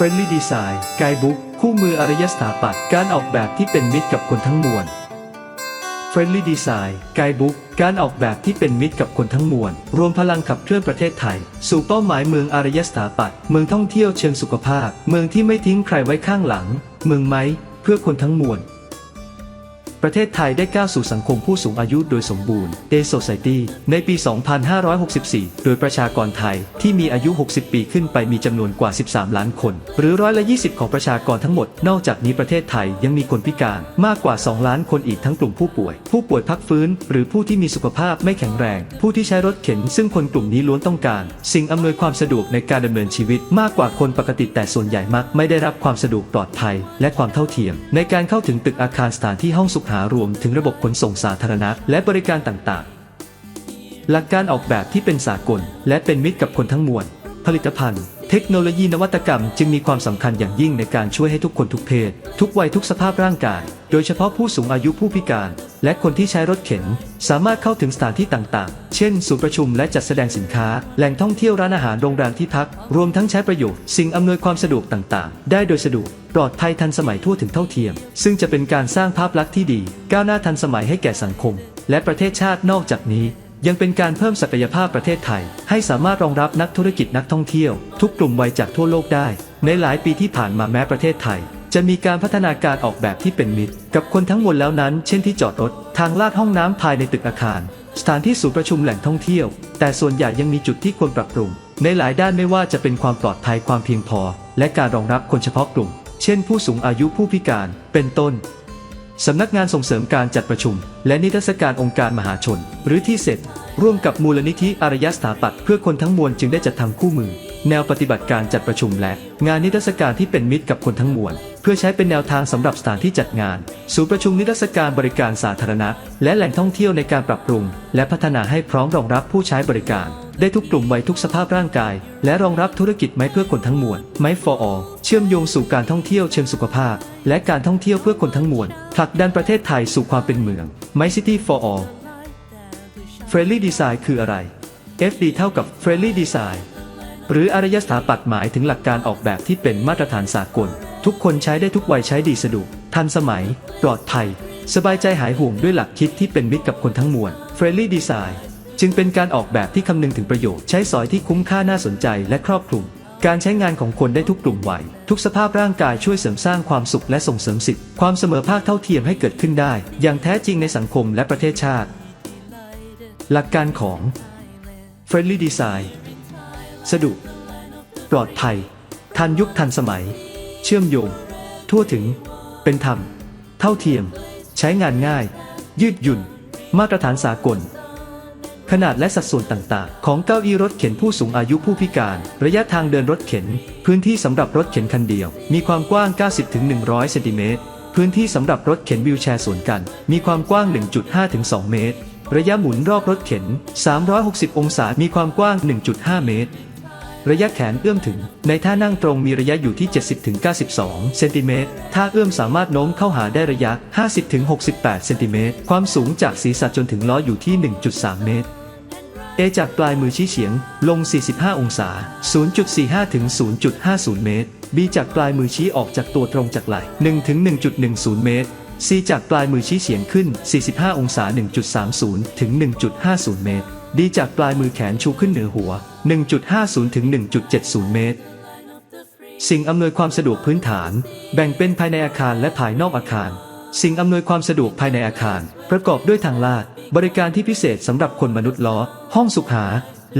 Friendly Design ไกด์บุ๊กคู่มืออารยสถาปัตย์การออกแบบที่เป็นมิตรกับคนทั้งมวล Friendly Design ไกด์บุ๊กการออกแบบที่เป็นมิตรกับคนทั้งมวล รวมพลังขับเคลื่อนประเทศไทย สู่เป้าหมายเมืองอารยสถาปัตย์เมืองท่องเที่ยวเชิงสุขภาพ เมืองที่ไม่ทิ้งใครไว้ข้างหลัง เมืองไม้เพื่อคนทั้งมวล ประเทศไทยได้ก้าวสู่สังคมผู้สูงอายุโดยสมบูรณ์ Day Society ในปี 2564 โดยประชากรไทยที่มีอายุ 60 ปีขึ้นไปมีจำนวนกว่า 13 ล้านคน หรือร้อยละ 20 ของประชากรทั้งหมด นอกจากนี้ประเทศไทยยังมีคนพิการมากกว่า 2 ล้านคนอีกทั้งกลุ่มผู้ป่วย ผู้ป่วยพักฟื้น หรือผู้ที่มีสุขภาพไม่แข็งแรง ผู้ที่ใช้รถเข็น ซึ่งคนกลุ่มนี้ล้วนต้องการ สิ่งอำนวยความสะดวกในการดำเนินชีวิต มากกว่าคนปกติแต่ส่วนใหญ่มักไม่ได้รับความสะดวกปลอดภัย และความเท่าเทียม ในการเข้าถึงตึกอาคารสถานที่ห้องสุขารวมถึงระบบขนส่งสาธารณะและบริการต่างๆ หลักการออกแบบที่เป็นสากล และเป็นมิตรกับคนทั้งมวล ผลิตภัณฑ์ เทคโนโลยีนวัตกรรมจึงมีความสำคัญอย่างยิ่งในการช่วยให้ทุกคนทุกเพศ ทุกวัยทุกสภาพร่างกาย โดยเฉพาะผู้สูงอายุผู้พิการ และคนที่ใช้รถเข็น สามารถเข้าถึงสถานที่ต่างๆ เช่น ศูนย์ประชุมและจัดแสดงสินค้า แหล่งท่องเที่ยวร้านอาหารโรงแรมที่พัก รวมทั้งใช้ประโยชน์สิ่งอำนวยความสะดวกต่างๆ ได้โดยสะดวกปลอดภัยทันสมัยทั่วถึงเท่าเทียม ซึ่งจะเป็นการสร้างภาพลักษณ์ที่ดี ก้าวหน้าทันสมัยให้แก่สังคม และประเทศชาตินอกจากนี้ ยังเป็นการเพิ่มศักยภาพประเทศไทย ให้สามารถรองรับนักธุรกิจนักท่องเที่ยว ทุกกลุ่มวัยจากทั่วโลกได้ ในหลายปีที่ผ่านมาแม้ประเทศไทย จะมีการพัฒนาการออกแบบที่เป็นมิตร กับคนทั้งมวลแล้วนั้น เช่นที่จอดรถทางลาดห้องน้ำภายในตึกอาคาร สถานที่ศูนย์ประชุมแหล่งท่องเที่ยว แต่ส่วนใหญ่ยังมีจุดที่ควรปรับปรุง ในหลายด้านไม่ว่าจะเป็นความปลอดภัยความเพียงพอ และการรองรับคนเฉพาะกลุ่ม เช่น ผู้สูงอายุผู้พิการ เป็นต้น สำนักงานส่งเสริมการจัดประชุม และนิทรรศการองค์การมหาชน หรือที่เสร็จ ร่วมกับมูลนิธิอารยสถาปัตย์เพื่อคนทั้งมวลจึงได้จัดทำคู่มือ แนวปฏิบัติการจัดประชุมและ งานนิทรรศการที่เป็นมิตรกับคนทั้งมวล เพื่อใช้เป็นแนวทางสำหรับสถานที่จัดงาน ศูนย์ประชุมนิทรรศการบริการสาธารณะ และแหล่งท่องเที่ยวในการปรับปรุง และพัฒนาให้พร้อมรองรับผู้ใช้บริการ ได้ทุกกลุ่มวัยทุกสภาพร่างกาย และรองรับธุรกิจไม้เพื่อคนทั้งมวลไม้ for all เชื่อมโยงสู่การท่องเที่ยวเชิงสุขภาพ และการท่องเที่ยวเพื่อคนทั้งมวล ผลักดันประเทศไทยสู่ความเป็นเมืองไม้ city for all Friendly Design คืออะไร FD เท่ากับ Friendly Design หรืออารยสถาปัตย์หมายถึงหลักการออกแบบที่เป็นมาตรฐานสากล ทุกคนใช้ได้ทุกวัยใช้ดีสะดวกทันสมัย ปลอดภัย สบายใจหายห่วงด้วยหลักคิดที่เป็นมิตรกับคนทั้งมวล Friendly Design จึงเป็นการออกแบบที่คำนึงถึงประโยชน์ใช้สอยที่คุ้มค่าน่าสนใจและครอบคลุม การใช้งานของคนได้ทุกกลุ่มวัย ทุกสภาพร่างกายช่วยเสริมสร้างความสุขและส่งเสริมสิทธิความเสมอภาคเท่าเทียมให้เกิดขึ้นได้ อย่างแท้จริงในสังคมและประเทศชาติ หลักการของ Friendly Design สะดวกปลอดภัย ทันยุคทันสมัย เชื่อมโยง ทั่วถึง เป็นธรรม เท่าเทียม ใช้งานง่าย ยืดหยุ่น มาตรฐานสากล ขนาดและสัดส่วนต่างๆ ของเก้าอี้รถเข็นผู้สูงอายุผู้พิการ ระยะทางเดินรถเข็น พื้นที่สำหรับรถเข็นคันเดียว มีความกว้าง 90-100 เซนติเมตร พื้นที่สำหรับรถเข็นวิวแชร์สวนกัน มีความกว้าง 1.5-2 เมตร ระยะหมุนรอบรถเข็น 360 องศา มีความกว้าง 1.5 เมตร ระยะแขนเอื้อมถึง ในท่านั่งตรงมีระยะอยู่ที่ 70-92 เซนติเมตร ท่าเอื้อมสามารถโน้มเข้าหาได้ระยะ 50-68 เซนติเมตร ความสูงจากศีรษะจนถึงล้ออยู่ที่ 1.3 เมตร A จากปลายมือชี้เฉียง ลง 45 องศา 0.45 ถึง 0.50 เมตร B จากปลายมือชี้ออกจากตัวตรงจากไหล่1ถึง 1.10 เมตร C จากปลายมือชี้เฉียงขึ้น 45 องศา 1.30 ถึง 1.50 เมตร D จากปลายมือแขนชูขึ้นเหนือหัว 1.50 ถึง 1.70 เมตร สิ่งอำนวยความสะดวกพื้นฐาน แบ่งเป็นภายในอาคารและภายนอกอาคาร สิ่งอำนวยความสะดวกภายในอาคาร ประกอบด้วยทางลาด บริการที่พิเศษสำหรับคนมนุษย์ล้อ ห้องสุขา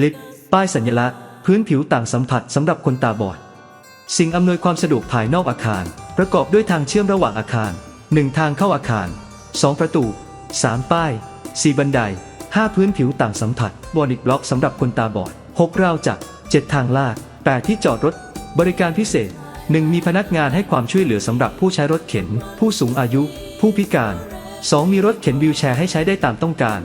ลิฟต์ป้ายสัญลักษณ์ พื้นผิวต่างสัมผัสสำหรับคนตาบอด สิ่งอำนวยความสะดวกภายนอกอาคาร ประกอบด้วยทางเชื่อมระหว่างอาคาร 1 ทางเข้าอาคาร 2 ประตู 3 ป้าย 4 บันได 5 พื้นผิวต่างสัมผัสบอนิกบล็อกสำหรับคนตาบอด 6 ราวจักร 7 ทางลาด 8 ที่จอดรถ บริการพิเศษ 1. มีพนักงานให้ความช่วยเหลือสำหรับผู้ใช้รถเข็น ผู้สูงอายุ ผู้พิการ 2. มีรถเข็นวิวแชร์ให้ใช้ได้ตามต้องการ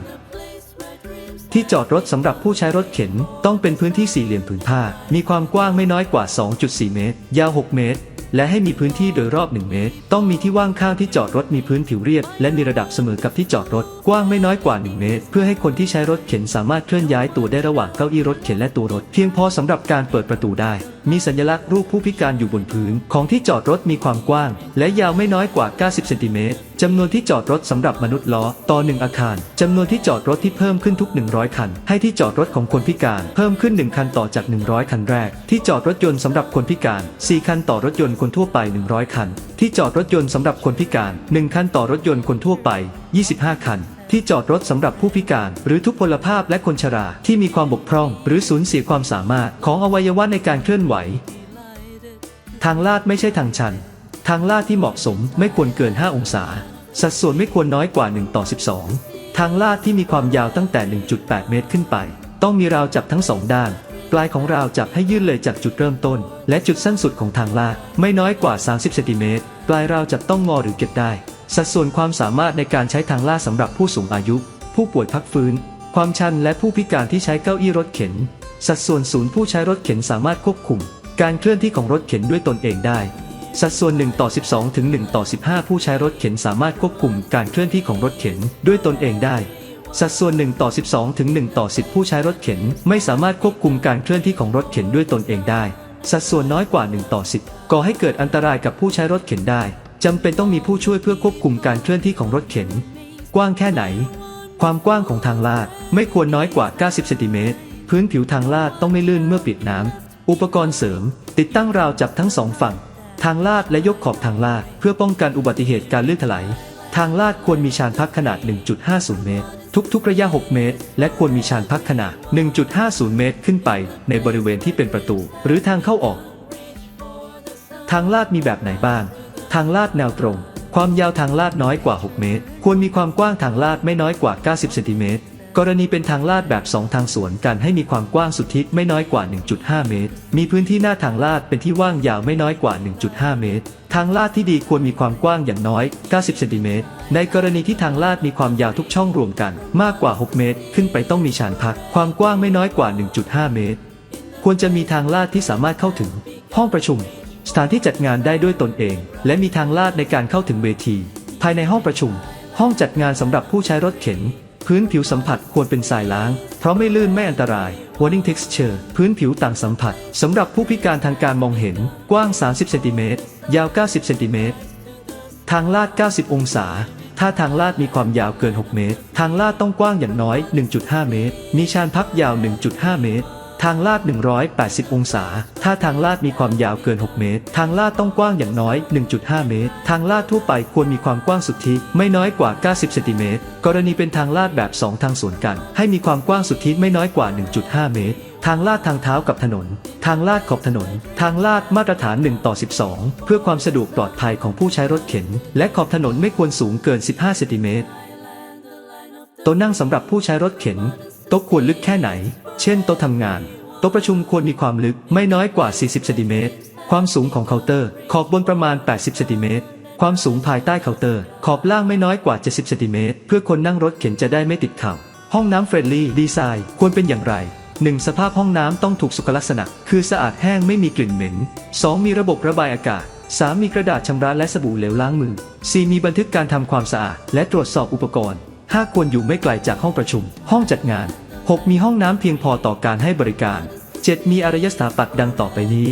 ที่จอดรถสำหรับผู้ใช้รถเข็น ต้องเป็นพื้นที่สี่เหลี่ยมผืนผ้า มีความกว้างไม่น้อยกว่า 2.4 เมตร ยาว 6 เมตร และให้มีพื้นที่โดยรอบ 1 เมตร ต้องมีที่ว่างข้างที่จอดรถมีพื้นผิวเรียบ และมีระดับเสมอกับที่จอดรถ กว้างไม่น้อยกว่า 1 เมตร เพื่อให้คนที่ใช้รถเข็นสามารถเคลื่อนย้ายตัวได้ระหว่างเก้าอี้รถเข็นและตัวรถ เพียงพอสำหรับการเปิดประตูได้ มีสัญลักษณ์รูปผู้พิการอยู่บนพื้น ของที่จอดรถมีความกว้าง และยาวไม่น้อยกว่า 90 เซนติเมตร จำนวนที่จอดรถสำหรับมนุษย์ล้อ ต่อหนึ่งอาคารจำนวนที่จอดรถที่เพิ่มขึ้นทุก 100 คัน ให้ที่จอดรถของคนพิการ เพิ่มขึ้น 1 คันต่อจาก 100 คันแรก ที่จอดรถยนต์สำหรับคนพิการ 4 คันต่อรถยนต์คนทั่วไป 100 คัน ที่จอดรถยนต์สำหรับคนพิการ 1 คันต่อรถยนต์คนทั่วไป 25 คันที่จอดรถสำหรับผู้พิการ หรือทุพพลภาพและคนชราที่มีความบกพร่อง หรือสูญเสียความสามารถของอวัยวะในการเคลื่อนไหว ทางลาดไม่ใช่ทางชัน ทางลาดที่เหมาะสมไม่ควรเกิน 5 องศา สัดส่วนไม่ควรน้อยกว่า 1 ต่อ 12 ทางลาดที่มีความยาวตั้งแต่ 1.8 เมตรขึ้นไป ต้องมีราวจับทั้งสองด้าน ปลายของราวจับให้ยื่นเลยจากจุดเริ่มต้น และจุดสั้นสุดของทางลาดไม่น้อยกว่า 30 เซนติเมตร ปลายราวจับต้องงอหรือเก็บได้ สัดส่วนความสามารถในการใช้ทางลาดสำหรับผู้สูงอายุ ผู้ป่วยพักฟื้น ความชันและผู้พิการที่ใช้เก้าอี้รถเข็น สัดส่วนศูนย์ผู้ใช้รถเข็นสามารถควบคุม การเคลื่อนที่ของรถเข็นด้วยตนเองได้ สัดส่วน 1 ต่อ 12 ถึง 1 ต่อ 15 ผู้ใช้รถเข็นสามารถควบคุมการเคลื่อนที่ของรถเข็นด้วยตนเองได้ สัดส่วน 1 ต่อ 12 ถึง 1 ต่อ 10 ผู้ใช้รถเข็นไม่สามารถควบคุมการเคลื่อนที่ของรถเข็นด้วยตนเองได้ สัดส่วนน้อยกว่า 1 ต่อ 10 ก่อให้เกิดอันตรายกับผู้ใช้รถเข็นได้จำเป็นต้องมีผู้ช่วยเพื่อควบคุมการเคลื่อนที่ของรถเข็น กว้างแค่ไหน ความกว้างของทางลาดไม่ควรน้อยกว่า 90 เซนติเมตร พื้นผิวทางลาดต้องไม่ลื่นเมื่อปิดน้ำอุปกรณ์เสริม ติดตั้งราวจับทั้งสองฝั่ง ทางลาดและยกขอบทางลาดเพื่อป้องกันอุบัติเหตุการลื่นถลายทางลาดควรมีชานพักขนาด 1.50 เมตร ทุกๆ ระยะ 6 เมตร และควรมีชานพักขนาด 1.50 เมตรขึ้นไป ในบริเวณที่เป็นประตู หรือทางเข้าออก ทางลาดมีแบบไหนบ้าง ทางลาดแนวตรง ความยาวทางลาดน้อยกว่า 6 เมตร ควรมีความกว้างทางลาดไม่น้อยกว่า 90 เซนติเมตร กรณีเป็นทางลาดแบบ 2 ทางสวนกันให้มีความกว้างสุทธิไม่น้อยกว่า 1.5 เมตร มีพื้นที่หน้าทางลาดเป็นที่ว่างยาวไม่น้อยกว่า 1.5 เมตร ทางลาดที่ดีควรมีความกว้างอย่างน้อย 90 เซนติเมตร ในกรณีที่ทางลาดมีความยาวทุกช่องรวมกัน มากกว่า 6 เมตร ขึ้นไปต้องมีชานพัก ความกว้างไม่น้อยกว่า 1.5 เมตร ควรจะมีทางลาดที่สามารถเข้าถึง ห้องประชุม สถานที่จัดงานได้ด้วยตนเอง และมีทางลาดในการเข้าถึงเวที ภายในห้องประชุม ห้องจัดงานสำหรับผู้ใช้รถเข็น พื้นผิวสัมผัสควรเป็นทรายล้าง เพราะไม่ลื่นไม่อันตราย Warning texture พื้นผิวต่างสัมผัสสำหรับผู้พิการทางการมองเห็น กว้าง 30เซนติเมตรยาว 90เซนติเมตรทางลาด 90 องศา ถ้าทางลาดมีความยาวเกิน 6 เมตร ทางลาดต้องกว้างอย่างน้อย 1.5 เมตร มีชานพักยาว 1.5 เมตร ทางลาด 180 องศา ถ้าทางลาดมีความยาวเกิน 6 เมตร ทางลาดต้องกว้างอย่างน้อย 1.5 เมตร ทางลาดทั่วไปควรมีความกว้างสุทธิไม่น้อยกว่า 90 เซนติเมตร กรณีเป็นทางลาดแบบ 2 ทางสวนกัน ให้มีความกว้างสุทธิไม่น้อยกว่า 1.5 เมตรทางลาดทางเท้ากับถนน ทางลาดขอบถนน ทางลาดมาตรฐาน 1 ต่อ 12 เพื่อความสะดวกปลอดภัยของผู้ใช้รถเข็น และขอบถนนไม่ควรสูงเกิน 15 เซนติเมตรโต๊ะนั่งสำหรับผู้ใช้รถเข็น โต๊ะควรลึกแค่ไหน เช่นโต๊ะทำงาน โต๊ะประชุมควรมีความลึกไม่น้อยกว่า 40 เซนติเมตร ความสูงของเคาน์เตอร์ ขอบบนประมาณ 80 เซนติเมตร ความสูงภายใต้เคาน์เตอร์ ขอบล่างไม่น้อยกว่า 70 เซนติเมตร เพื่อคนนั่งรถเข็นจะได้ไม่ติดเข่า ห้องน้ำเฟรนลี่ดีไซน์ควรเป็นอย่างไร 1. สภาพห้องน้ำต้องถูกสุขลักษณะ คือสะอาดแห้งไม่มีกลิ่นเหม็น 2. มีระบบระบายอากาศ 3. มีกระดาษชำระและสบู่เหลวล้างมือ 4. มีบันทึกการทำความสะอาด และตรวจสอบอุปกรณ์ 5. ควรอยู่ไม่ไกลจากห้องประชุม ห้องจัดงาน 6. มีห้องน้ำเพียงพอต่อการให้บริการ 7. มีอารยสถาปัตย์ดังต่อไปนี้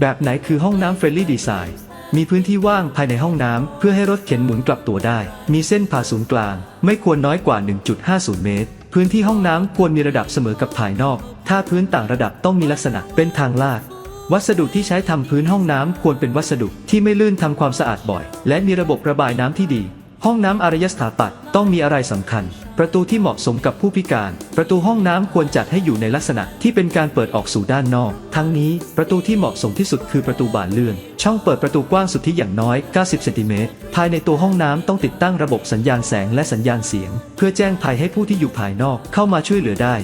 แบบไหนคือห้องน้ำเฟรนลี่ดีไซน์มีพื้นที่ว่างภายในห้องน้ำเพื่อให้รถเข็นหมุนกลับตัวได้ มีเส้นผ่าศูนย์กลาง ไม่ควรน้อยกว่า 1.50 เมตร พื้นที่ห้องน้ำควรมีระดับเสมอกับภายนอก ถ้าพื้นต่างระดับต้องมีลักษณะเป็นทางลาด วัสดุที่ใช้ทำพื้นห้องน้ำควรเป็นวัสดุที่ไม่ลื่นทำความสะอาดบ่อย และมีระบบระบายน้ำที่ดี ห้องน้ำอารยสถาปัตย์ต้องมีอะไรสำคัญ ประตูที่เหมาะสมกับผู้พิการ ประตูห้องน้ำควรจัดให้อยู่ในลักษณะที่เป็นการเปิดออกสู่ด้านนอก ทั้งนี้ประตูที่เหมาะสมที่สุดคือประตูบานเลื่อน ช่องเปิดประตูกว้างสุดที่อย่างน้อย 90 เซนติเมตร ภายในตัวห้องน้ำต้องติดตั้งระบบสัญญาณแสงและสัญญาณเสียง เพื่อแจ้งภัยให้ผู้ที่อยู่ภายนอกเข้ามาช่วยเหลือได้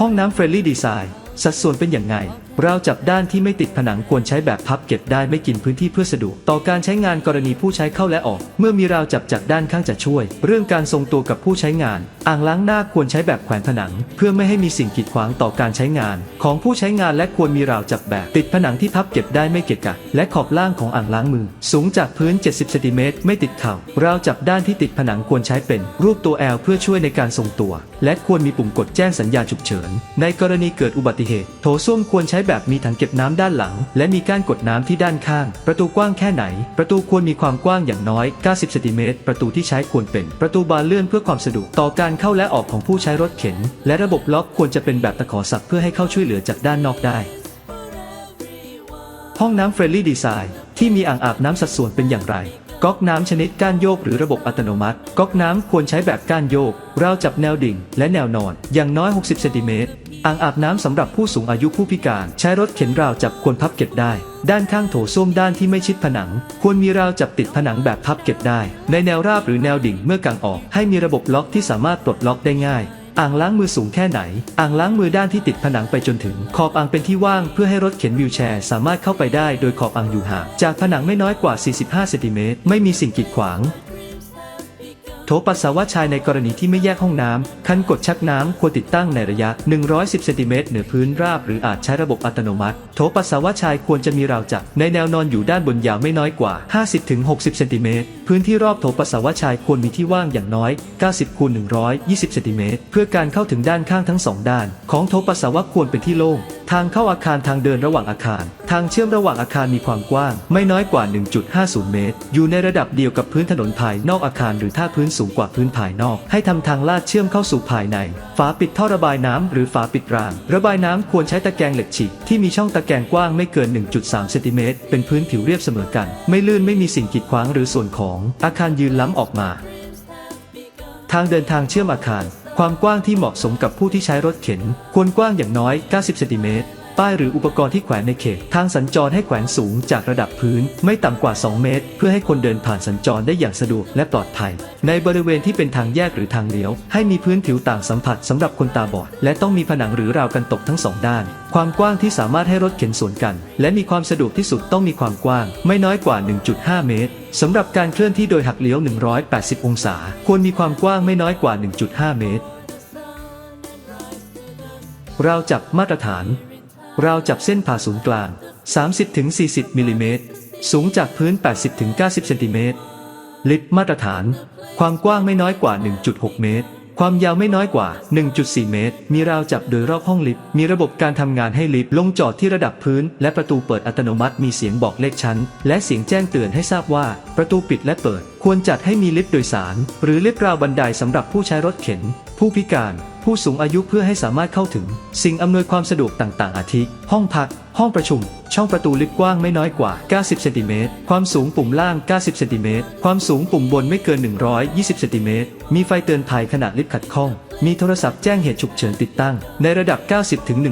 ห้องน้ำเฟรนลี่ดีไซน์สัดส่วนเป็นอย่างไง ราวจับด้านที่ไม่ติดผนังควรใช้แบบพับเก็บได้ไม่กินพื้นที่เพื่อสะดวกต่อการใช้งานกรณีผู้ใช้เข้าและออก เมื่อมีราวจับจากด้านข้างจะช่วย เรื่องการทรงตัวกับผู้ใช้งาน อ่างล้างหน้าควรใช้แบบแขวนผนัง เพื่อไม่ให้มีสิ่งกีดขวางต่อการใช้งาน ของผู้ใช้งานและควรมีราวจับแบบติดผนังที่พับเก็บได้ไม่เกะกะและขอบล่างของอ่างล้างมือ สูงจากพื้น 70เซนติเมตรไม่ติดเข่าราวจับด้านที่ติดผนังควรใช้เป็น รูปตัว L เพื่อช่วยในการทรงตัว และควรมีปุ่มกดแจ้งสัญญาณฉุกเฉิน ในกรณีเกิดอุบัติเหตุ โถส้วมควรใช้แบบมีถังเก็บน้ำด้านหลัง และมีก้านกดน้ำที่ด้านข้าง ประตูกว้างแค่ไหน ประตูควรมีความกว้างอย่างน้อย 90 เซนติเมตร ประตูที่ใช้ควรเป็น ประตูบานเลื่อนเพื่อความสะดวกต่อการเข้าและออกของผู้ใช้รถเข็น และระบบล็อกควรจะเป็นแบบตะขอสักเพื่อให้เข้าช่วยเหลือจากด้านนอกได้ ห้องน้ำเฟรนลี่ดีไซน์ที่มีอ่างอาบน้ำสัดส่วนเป็นอย่างไรก๊อกน้ำชนิดก้านโยกหรือระบบอัตโนมัติก๊อกน้ำควรใช้แบบก้านโยก ราวจับแนวดิ่ง และแนวนอน อย่างน้อย 60 เซนติเมตร อ่างอาบน้ำสำหรับผู้สูงอายุผู้พิการ ใช้รถเข็นราวจับควรพับเก็บได้ ด้านข้างโถส้วมด้านที่ไม่ชิดผนัง ควรมีราวจับติดผนังแบบพับเก็บได้ ในแนวราบหรือแนวดิ่งเมื่อกางออก ให้มีระบบล็อกที่สามารถปลดล็อกได้ง่ายอ่างล้างมือสูงแค่ไหน อ่างล้างมือด้านที่ติดผนังไปจนถึง ขอบอ่างเป็นที่ว่างเพื่อให้รถเข็นวิวแชร์สามารถเข้าไปได้โดยขอบอ่างอยู่ห่างจากผนังไม่น้อยกว่า 45 เซนติเมตร ไม่มีสิ่งกีดขวาง โถปัสสาวะชายในกรณีที่ไม่แยกห้องน้ำคันกดชักน้ำควรติดตั้งในระยะ 110เซนติเมตรเหนือพื้นราบหรืออาจใช้ระบบอัตโนมัติ โถปัสสาวะชายควรจะมีราวจับในแนวนอนอยู่ด้านบนยาวไม่น้อยกว่า 50-60เซนติเมตรพื้นที่รอบโถปัสสาวะชายควรมีที่ว่างอย่างน้อย 90คูณ120เซนติเมตรเพื่อการเข้าถึงด้านข้างทั้งสองด้าน ของโถปัสสาวะควรเป็นที่โล่ง ทางเข้าอาคารทางเดินระหว่างอาคาร ทางเชื่อมระหว่างอาคารมีความกว้าง ไม่น้อยกว่า 1.50 เมตร อยู่ในระดับเดียวกับพื้นถนนภายนอกอาคารหรือถ้าพื้นสูงกว่าพื้นภายนอก ให้ทำทางลาดเชื่อมเข้าสู่ภายใน ฝาปิดท่อระบายน้ำหรือฝาปิดราง ระบายน้ำควรใช้ตะแกรงเหล็กฉีกที่มีช่องตะแกรงกว้างไม่เกิน 1.3 เซนติเมตร เป็นพื้นผิวเรียบเสมอกัน ไม่ลื่นไม่มีสิ่งกีดขวางหรือส่วนของอาคารยืนล้ำออกมา ทางเดินทางเชื่อมอาคาร ความกว้างที่เหมาะสมกับผู้ที่ใช้รถเข็น ควรกว้างอย่างน้อย 90 เซนติเมตร ป้ายหรืออุปกรณ์ที่แขวนในเขต ทางสัญจรให้แขวนสูงจากระดับพื้น ไม่ต่ำกว่า 2 เมตร เพื่อให้คนเดินผ่านสัญจรได้อย่างสะดวกและปลอดภัย ในบริเวณที่เป็นทางแยกหรือทางเลี้ยว ให้มีพื้นผิวต่างสัมผัสสำหรับคนตาบอด และต้องมีผนังหรือราวกันตกทั้งสองด้าน ความกว้างที่สามารถให้รถเข็นสวนกัน และมีความสะดวกที่สุดต้องมีความกว้าง ไม่น้อยกว่า 1.5 เมตรสำหรับการเคลื่อนที่โดยหักเลี้ยว 180 องศา ควรมีความกว้างไม่น้อยกว่า 1.5 เมตร ราวจับมาตรฐาน ราวจับเส้นผ่าศูนย์กลาง 30-40มิลลิเมตร สูงจากพื้น 80-90เซนติเมตร ลิฟต์มาตรฐาน ความกว้างไม่น้อยกว่า 1.6 เมตร ความยาวไม่น้อยกว่า 1.4 เมตร มีราวจับโดยรอบห้องลิฟต์ มีระบบการทำงานให้ลิฟต์ลงจอดที่ระดับพื้น และประตูเปิดอัตโนมัติ มีเสียงบอกเลขชั้น และเสียงแจ้งเตือนให้ทราบว่า ประตูปิดและเปิด ควรจัดให้มีลิฟต์โดยสาร หรือลิฟต์ราวบันไดสำหรับผู้ใช้รถเข็น ผู้พิการ ผู้สูงอายุเพื่อให้สามารถเข้าถึง สิ่งอำนวยความสะดวกต่างๆ อาทิ ห้องพัก ห้องประชุม ช่องประตูลิฟต์กว้างไม่น้อยกว่า 90 เซนติเมตร ความสูงปุ่มล่าง 90 เซนติเมตร ความสูงปุ่มบนไม่เกิน 120 เซนติเมตร มีไฟเตือนภัยขณะลิฟต์ขัดข้อง มีโทรศัพท์แจ้งเหตุฉุกเฉินติดตั้ง ในระดับ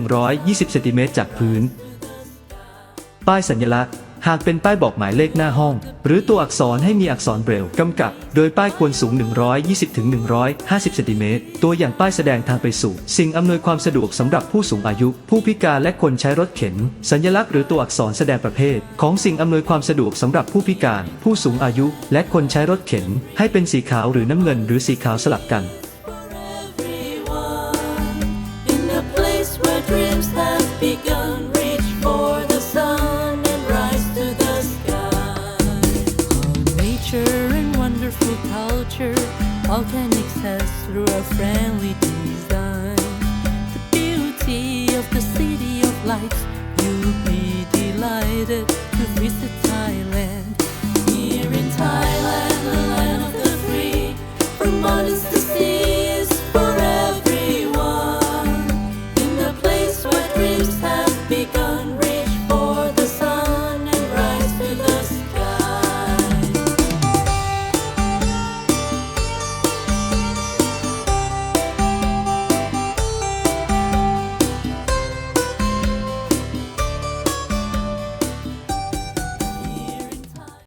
90-120 เซนติเมตรจากพื้น ป้ายสัญลักษณ์ หากเป็นป้ายบอกหมายเลขหน้าห้อง หรือตัวอักษรให้มีอักษรเบรลกำกับ โดยป้ายควรสูง 120ถึง150 เซนติเมตร ตัวอย่างป้ายแสดงทางไปสู่ สิ่งอำนวยความสะดวกสำหรับผู้สูงอายุ ผู้พิการและคนใช้รถเข็น สัญลักษณ์หรือตัวอักษรแสดงประเภท ของสิ่งอำนวยความสะดวกสำหรับผู้พิการ ผู้สูงอายุ และคนใช้รถเข็น ให้เป็นสีขาวหรือน้ำเงิน หรือสีขาวสลับกัน friendly